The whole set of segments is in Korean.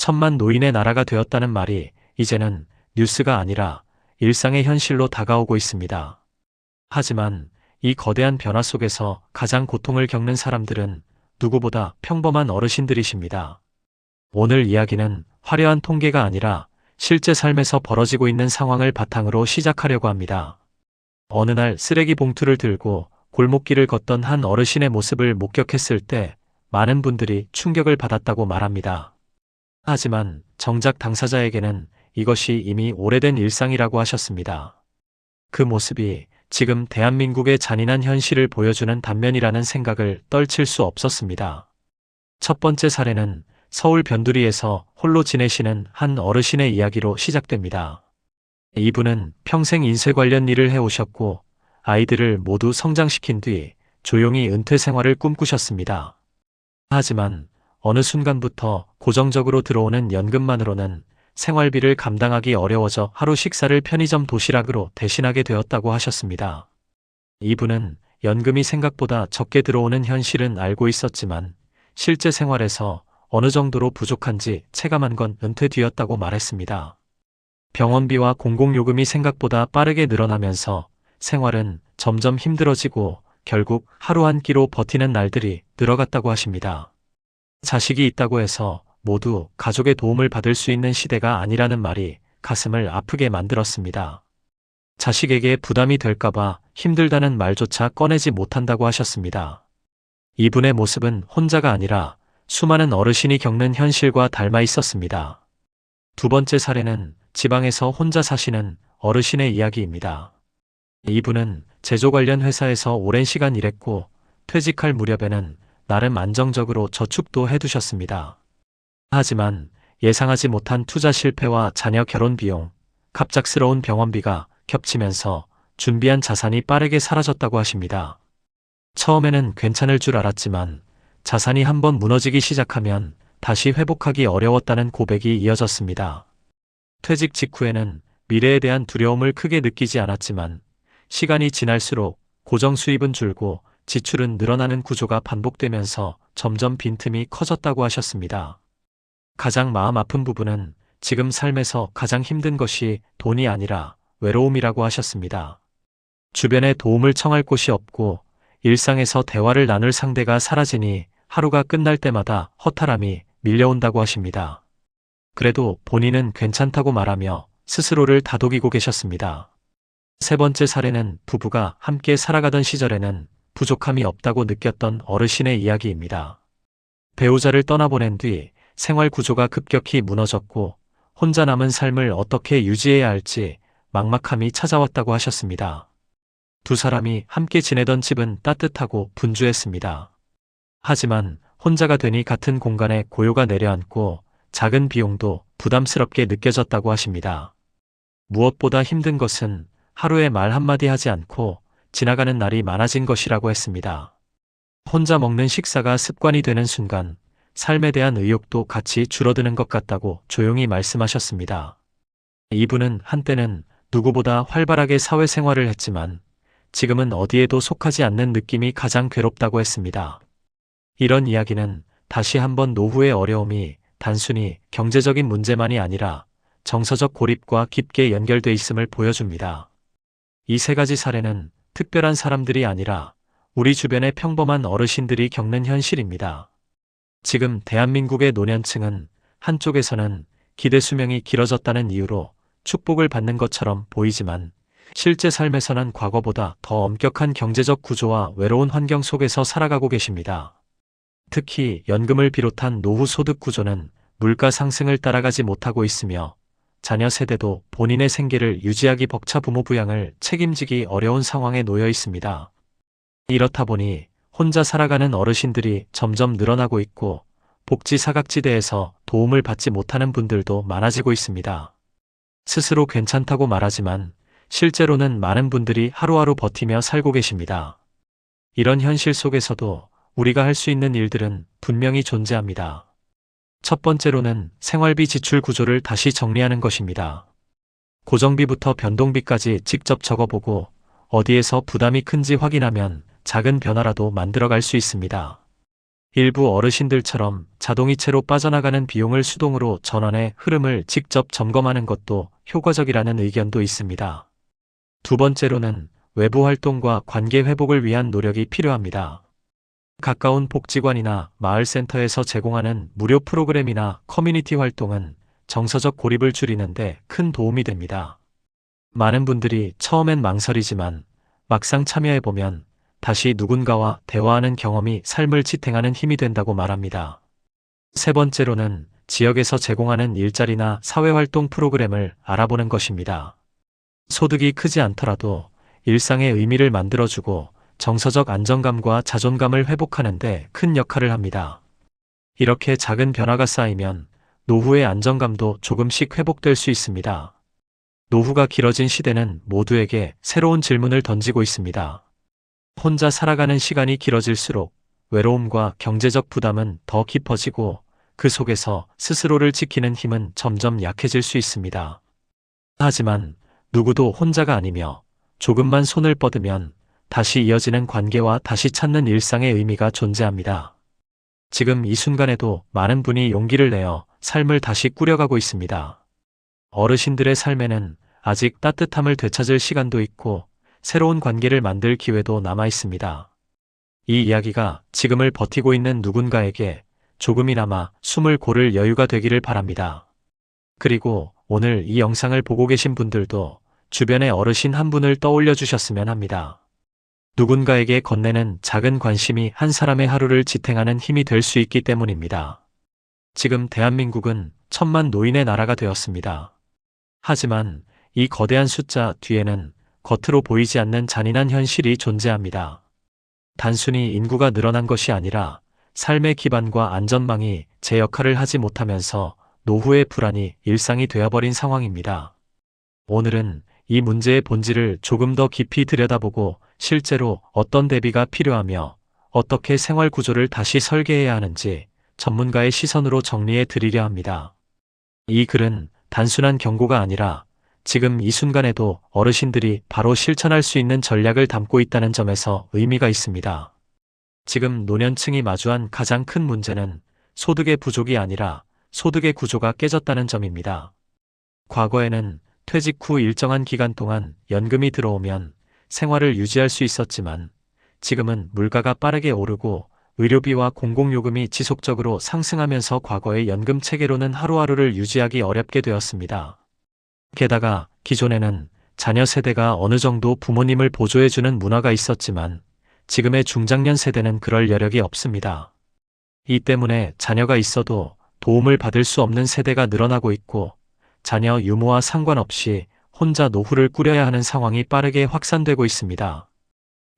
천만 노인의 나라가 되었다는 말이 이제는 뉴스가 아니라 일상의 현실로 다가오고 있습니다. 하지만 이 거대한 변화 속에서 가장 고통을 겪는 사람들은 누구보다 평범한 어르신들이십니다. 오늘 이야기는 화려한 통계가 아니라 실제 삶에서 벌어지고 있는 상황을 바탕으로 시작하려고 합니다. 어느 날 쓰레기 봉투를 들고 골목길을 걷던 한 어르신의 모습을 목격했을 때 많은 분들이 충격을 받았다고 말합니다. 하지만 정작 당사자에게는 이것이 이미 오래된 일상이라고 하셨습니다. 그 모습이 지금 대한민국의 잔인한 현실을 보여주는 단면이라는 생각을 떨칠 수 없었습니다. 첫 번째 사례는 서울 변두리에서 홀로 지내시는 한 어르신의 이야기로 시작됩니다. 이분은 평생 인쇄 관련 일을 해오셨고 아이들을 모두 성장시킨 뒤 조용히 은퇴 생활을 꿈꾸셨습니다. 하지만 어느 순간부터 고정적으로 들어오는 연금만으로는 생활비를 감당하기 어려워져 하루 식사를 편의점 도시락으로 대신하게 되었다고 하셨습니다. 이분은 연금이 생각보다 적게 들어오는 현실은 알고 있었지만 실제 생활에서 어느 정도로 부족한지 체감한 건 은퇴 뒤였다고 말했습니다. 병원비와 공공요금이 생각보다 빠르게 늘어나면서 생활은 점점 힘들어지고 결국 하루 한 끼로 버티는 날들이 늘어갔다고 하십니다. 자식이 있다고 해서 모두 가족의 도움을 받을 수 있는 시대가 아니라는 말이 가슴을 아프게 만들었습니다. 자식에게 부담이 될까봐 힘들다는 말조차 꺼내지 못한다고 하셨습니다. 이분의 모습은 혼자가 아니라 수많은 어르신이 겪는 현실과 닮아 있었습니다. 두 번째 사례는 지방에서 혼자 사시는 어르신의 이야기입니다. 이분은 제조 관련 회사에서 오랜 시간 일했고 퇴직할 무렵에는 나름 안정적으로 저축도 해두셨습니다. 하지만 예상하지 못한 투자 실패와 자녀 결혼 비용, 갑작스러운 병원비가 겹치면서 준비한 자산이 빠르게 사라졌다고 하십니다. 처음에는 괜찮을 줄 알았지만 자산이 한번 무너지기 시작하면 다시 회복하기 어려웠다는 고백이 이어졌습니다. 퇴직 직후에는 미래에 대한 두려움을 크게 느끼지 않았지만 시간이 지날수록 고정 수입은 줄고 지출은 늘어나는 구조가 반복되면서 점점 빈틈이 커졌다고 하셨습니다. 가장 마음 아픈 부분은 지금 삶에서 가장 힘든 것이 돈이 아니라 외로움이라고 하셨습니다. 주변에 도움을 청할 곳이 없고 일상에서 대화를 나눌 상대가 사라지니 하루가 끝날 때마다 허탈함이 밀려온다고 하십니다. 그래도 본인은 괜찮다고 말하며 스스로를 다독이고 계셨습니다. 세 번째 사례는 부부가 함께 살아가던 시절에는 부족함이 없다고 느꼈던 어르신의 이야기입니다. 배우자를 떠나보낸 뒤 생활 구조가 급격히 무너졌고 혼자 남은 삶을 어떻게 유지해야 할지 막막함이 찾아왔다고 하셨습니다. 두 사람이 함께 지내던 집은 따뜻하고 분주했습니다. 하지만 혼자가 되니 같은 공간에 고요가 내려앉고 작은 비용도 부담스럽게 느껴졌다고 하십니다. 무엇보다 힘든 것은 하루에 말 한마디 하지 않고 지나가는 날이 많아진 것이라고 했습니다. 혼자 먹는 식사가 습관이 되는 순간 삶에 대한 의욕도 같이 줄어드는 것 같다고 조용히 말씀하셨습니다. 이분은 한때는 누구보다 활발하게 사회생활을 했지만 지금은 어디에도 속하지 않는 느낌이 가장 괴롭다고 했습니다. 이런 이야기는 다시 한번 노후의 어려움이 단순히 경제적인 문제만이 아니라 정서적 고립과 깊게 연결돼 있음을 보여줍니다. 이 세 가지 사례는 특별한 사람들이 아니라 우리 주변의 평범한 어르신들이 겪는 현실입니다. 지금 대한민국의 노년층은 한쪽에서는 기대 수명이 길어졌다는 이유로 축복을 받는 것처럼 보이지만 실제 삶에서는 과거보다 더 엄격한 경제적 구조와 외로운 환경 속에서 살아가고 계십니다. 특히 연금을 비롯한 노후 소득 구조는 물가 상승을 따라가지 못하고 있으며 자녀 세대도 본인의 생계를 유지하기 벅차 부모 부양을 책임지기 어려운 상황에 놓여 있습니다. 이렇다 보니 혼자 살아가는 어르신들이 점점 늘어나고 있고 복지 사각지대에서 도움을 받지 못하는 분들도 많아지고 있습니다. 스스로 괜찮다고 말하지만 실제로는 많은 분들이 하루하루 버티며 살고 계십니다. 이런 현실 속에서도 우리가 할 수 있는 일들은 분명히 존재합니다. 첫 번째로는 생활비 지출 구조를 다시 정리하는 것입니다. 고정비부터 변동비까지 직접 적어보고 어디에서 부담이 큰지 확인하면 작은 변화라도 만들어갈 수 있습니다. 일부 어르신들처럼 자동이체로 빠져나가는 비용을 수동으로 전환해 흐름을 직접 점검하는 것도 효과적이라는 의견도 있습니다. 두 번째로는 외부 활동과 관계 회복을 위한 노력이 필요합니다. 가까운 복지관이나 마을센터에서 제공하는 무료 프로그램이나 커뮤니티 활동은 정서적 고립을 줄이는데 큰 도움이 됩니다. 많은 분들이 처음엔 망설이지만 막상 참여해보면 다시 누군가와 대화하는 경험이 삶을 지탱하는 힘이 된다고 말합니다. 세 번째로는 지역에서 제공하는 일자리나 사회활동 프로그램을 알아보는 것입니다. 소득이 크지 않더라도 일상의 의미를 만들어주고 정서적 안정감과 자존감을 회복하는데 큰 역할을 합니다. 이렇게 작은 변화가 쌓이면 노후의 안정감도 조금씩 회복될 수 있습니다. 노후가 길어진 시대는 모두에게 새로운 질문을 던지고 있습니다. 혼자 살아가는 시간이 길어질수록 외로움과 경제적 부담은 더 깊어지고 그 속에서 스스로를 지키는 힘은 점점 약해질 수 있습니다. 하지만 누구도 혼자가 아니며 조금만 손을 뻗으면 다시 이어지는 관계와 다시 찾는 일상의 의미가 존재합니다. 지금 이 순간에도 많은 분이 용기를 내어 삶을 다시 꾸려가고 있습니다. 어르신들의 삶에는 아직 따뜻함을 되찾을 시간도 있고 새로운 관계를 만들 기회도 남아 있습니다. 이 이야기가 지금을 버티고 있는 누군가에게 조금이나마 숨을 고를 여유가 되기를 바랍니다. 그리고 오늘 이 영상을 보고 계신 분들도 주변의 어르신 한 분을 떠올려 주셨으면 합니다. 누군가에게 건네는 작은 관심이 한 사람의 하루를 지탱하는 힘이 될 수 있기 때문입니다. 지금 대한민국은 천만 노인의 나라가 되었습니다. 하지만 이 거대한 숫자 뒤에는 겉으로 보이지 않는 잔인한 현실이 존재합니다. 단순히 인구가 늘어난 것이 아니라 삶의 기반과 안전망이 제 역할을 하지 못하면서 노후의 불안이 일상이 되어버린 상황입니다. 오늘은 이 문제의 본질을 조금 더 깊이 들여다보고 실제로 어떤 대비가 필요하며 어떻게 생활 구조를 다시 설계해야 하는지 전문가의 시선으로 정리해 드리려 합니다. 이 글은 단순한 경고가 아니라 지금 이 순간에도 어르신들이 바로 실천할 수 있는 전략을 담고 있다는 점에서 의미가 있습니다. 지금 노년층이 마주한 가장 큰 문제는 소득의 부족이 아니라 소득의 구조가 깨졌다는 점입니다. 과거에는 퇴직 후 일정한 기간 동안 연금이 들어오면 생활을 유지할 수 있었지만 지금은 물가가 빠르게 오르고 의료비와 공공요금이 지속적으로 상승하면서 과거의 연금 체계로는 하루하루를 유지하기 어렵게 되었습니다. 게다가 기존에는 자녀 세대가 어느 정도 부모님을 보조해주는 문화가 있었지만 지금의 중장년 세대는 그럴 여력이 없습니다. 이 때문에 자녀가 있어도 도움을 받을 수 없는 세대가 늘어나고 있고 자녀 유무와 상관없이 혼자 노후를 꾸려야 하는 상황이 빠르게 확산되고 있습니다.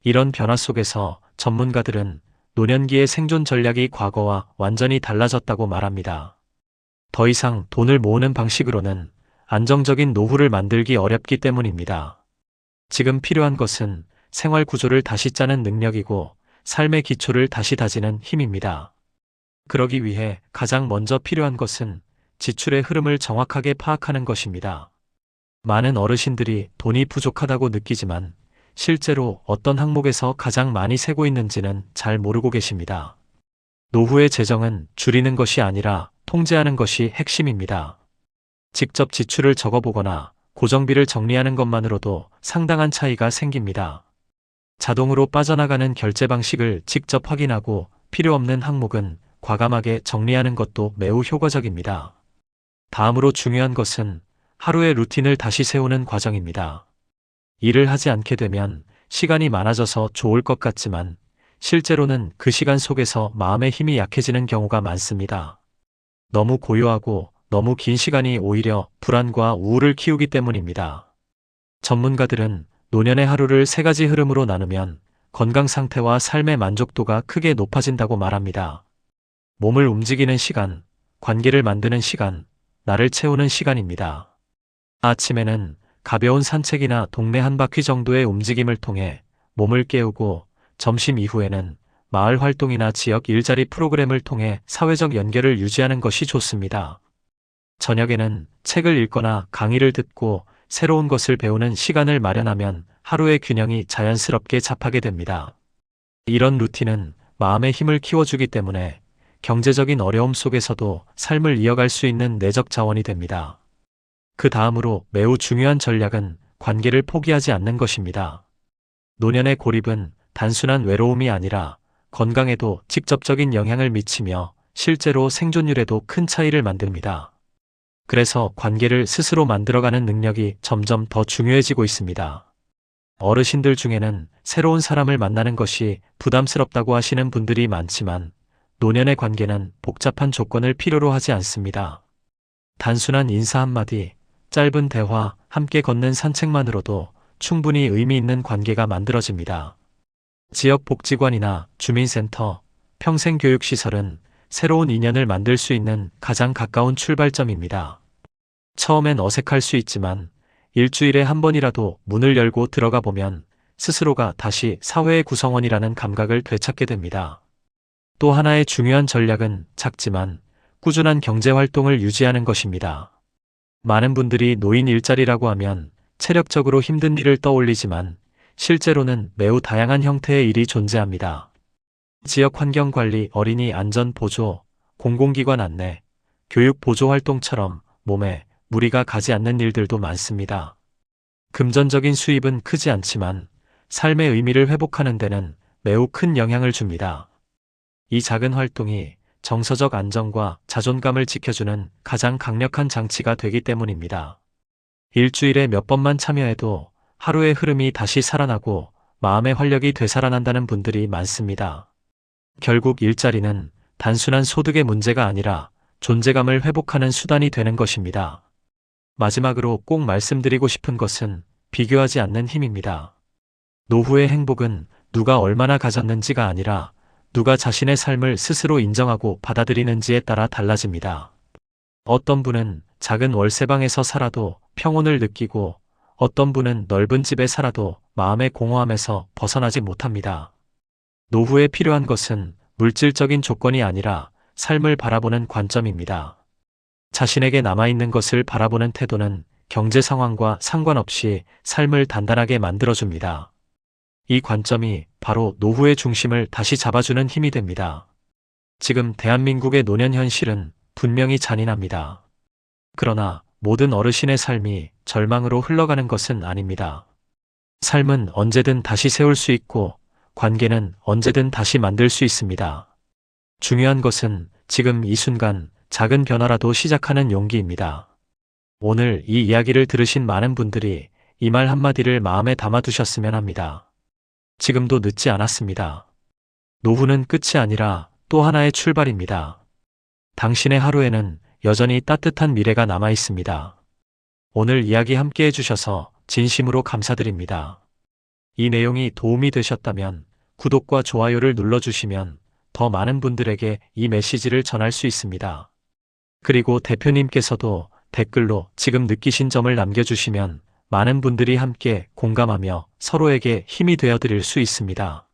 이런 변화 속에서 전문가들은 노년기의 생존 전략이 과거와 완전히 달라졌다고 말합니다. 더 이상 돈을 모으는 방식으로는 안정적인 노후를 만들기 어렵기 때문입니다. 지금 필요한 것은 생활 구조를 다시 짜는 능력이고 삶의 기초를 다시 다지는 힘입니다. 그러기 위해 가장 먼저 필요한 것은 지출의 흐름을 정확하게 파악하는 것입니다. 많은 어르신들이 돈이 부족하다고 느끼지만 실제로 어떤 항목에서 가장 많이 세고 있는지는 잘 모르고 계십니다. 노후의 재정은 줄이는 것이 아니라 통제하는 것이 핵심입니다. 직접 지출을 적어보거나 고정비를 정리하는 것만으로도 상당한 차이가 생깁니다. 자동으로 빠져나가는 결제 방식을 직접 확인하고 필요 없는 항목은 과감하게 정리하는 것도 매우 효과적입니다. 다음으로 중요한 것은 하루의 루틴을 다시 세우는 과정입니다. 일을 하지 않게 되면 시간이 많아져서 좋을 것 같지만 실제로는 그 시간 속에서 마음의 힘이 약해지는 경우가 많습니다. 너무 고요하고 너무 긴 시간이 오히려 불안과 우울을 키우기 때문입니다. 전문가들은 노년의 하루를 세 가지 흐름으로 나누면 건강 상태와 삶의 만족도가 크게 높아진다고 말합니다. 몸을 움직이는 시간, 관계를 만드는 시간, 나를 채우는 시간입니다. 아침에는 가벼운 산책이나 동네 한 바퀴 정도의 움직임을 통해 몸을 깨우고 점심 이후에는 마을 활동이나 지역 일자리 프로그램을 통해 사회적 연결을 유지하는 것이 좋습니다. 저녁에는 책을 읽거나 강의를 듣고 새로운 것을 배우는 시간을 마련하면 하루의 균형이 자연스럽게 잡하게 됩니다. 이런 루틴은 마음의 힘을 키워주기 때문에 경제적인 어려움 속에서도 삶을 이어갈 수 있는 내적 자원이 됩니다. 그 다음으로 매우 중요한 전략은 관계를 포기하지 않는 것입니다. 노년의 고립은 단순한 외로움이 아니라 건강에도 직접적인 영향을 미치며 실제로 생존율에도 큰 차이를 만듭니다. 그래서 관계를 스스로 만들어가는 능력이 점점 더 중요해지고 있습니다. 어르신들 중에는 새로운 사람을 만나는 것이 부담스럽다고 하시는 분들이 많지만 노년의 관계는 복잡한 조건을 필요로 하지 않습니다. 단순한 인사 한마디, 짧은 대화, 함께 걷는 산책만으로도 충분히 의미 있는 관계가 만들어집니다. 지역 복지관이나 주민센터, 평생교육시설은 새로운 인연을 만들 수 있는 가장 가까운 출발점입니다. 처음엔 어색할 수 있지만 일주일에 한 번이라도 문을 열고 들어가 보면 스스로가 다시 사회의 구성원이라는 감각을 되찾게 됩니다. 또 하나의 중요한 전략은 작지만 꾸준한 경제 활동을 유지하는 것입니다. 많은 분들이 노인 일자리라고 하면 체력적으로 힘든 일을 떠올리지만 실제로는 매우 다양한 형태의 일이 존재합니다. 지역 환경 관리, 어린이 안전 보조, 공공기관 안내, 교육 보조 활동처럼 몸에 무리가 가지 않는 일들도 많습니다. 금전적인 수입은 크지 않지만 삶의 의미를 회복하는 데는 매우 큰 영향을 줍니다. 이 작은 활동이 정서적 안정과 자존감을 지켜주는 가장 강력한 장치가 되기 때문입니다. 일주일에 몇 번만 참여해도 하루의 흐름이 다시 살아나고 마음의 활력이 되살아난다는 분들이 많습니다. 결국 일자리는 단순한 소득의 문제가 아니라 존재감을 회복하는 수단이 되는 것입니다. 마지막으로 꼭 말씀드리고 싶은 것은 비교하지 않는 힘입니다. 노후의 행복은 누가 얼마나 가졌는지가 아니라 누가 자신의 삶을 스스로 인정하고 받아들이는지에 따라 달라집니다. 어떤 분은 작은 월세방에서 살아도 평온을 느끼고 어떤 분은 넓은 집에 살아도 마음의 공허함에서 벗어나지 못합니다. 노후에 필요한 것은 물질적인 조건이 아니라 삶을 바라보는 관점입니다. 자신에게 남아있는 것을 바라보는 태도는 경제 상황과 상관없이 삶을 단단하게 만들어줍니다. 이 관점이 바로 노후의 중심을 다시 잡아주는 힘이 됩니다. 지금 대한민국의 노년 현실은 분명히 잔인합니다. 그러나 모든 어르신의 삶이 절망으로 흘러가는 것은 아닙니다. 삶은 언제든 다시 세울 수 있고 관계는 언제든 다시 만들 수 있습니다. 중요한 것은 지금 이 순간 작은 변화라도 시작하는 용기입니다. 오늘 이 이야기를 들으신 많은 분들이 이 말 한마디를 마음에 담아두셨으면 합니다. 지금도 늦지 않았습니다. 노후는 끝이 아니라 또 하나의 출발입니다. 당신의 하루에는 여전히 따뜻한 미래가 남아 있습니다. 오늘 이야기 함께 해주셔서 진심으로 감사드립니다. 이 내용이 도움이 되셨다면 구독과 좋아요를 눌러주시면 더 많은 분들에게 이 메시지를 전할 수 있습니다. 그리고 대표님께서도 댓글로 지금 느끼신 점을 남겨주시면 많은 분들이 함께 공감하며 서로에게 힘이 되어 드릴 수 있습니다.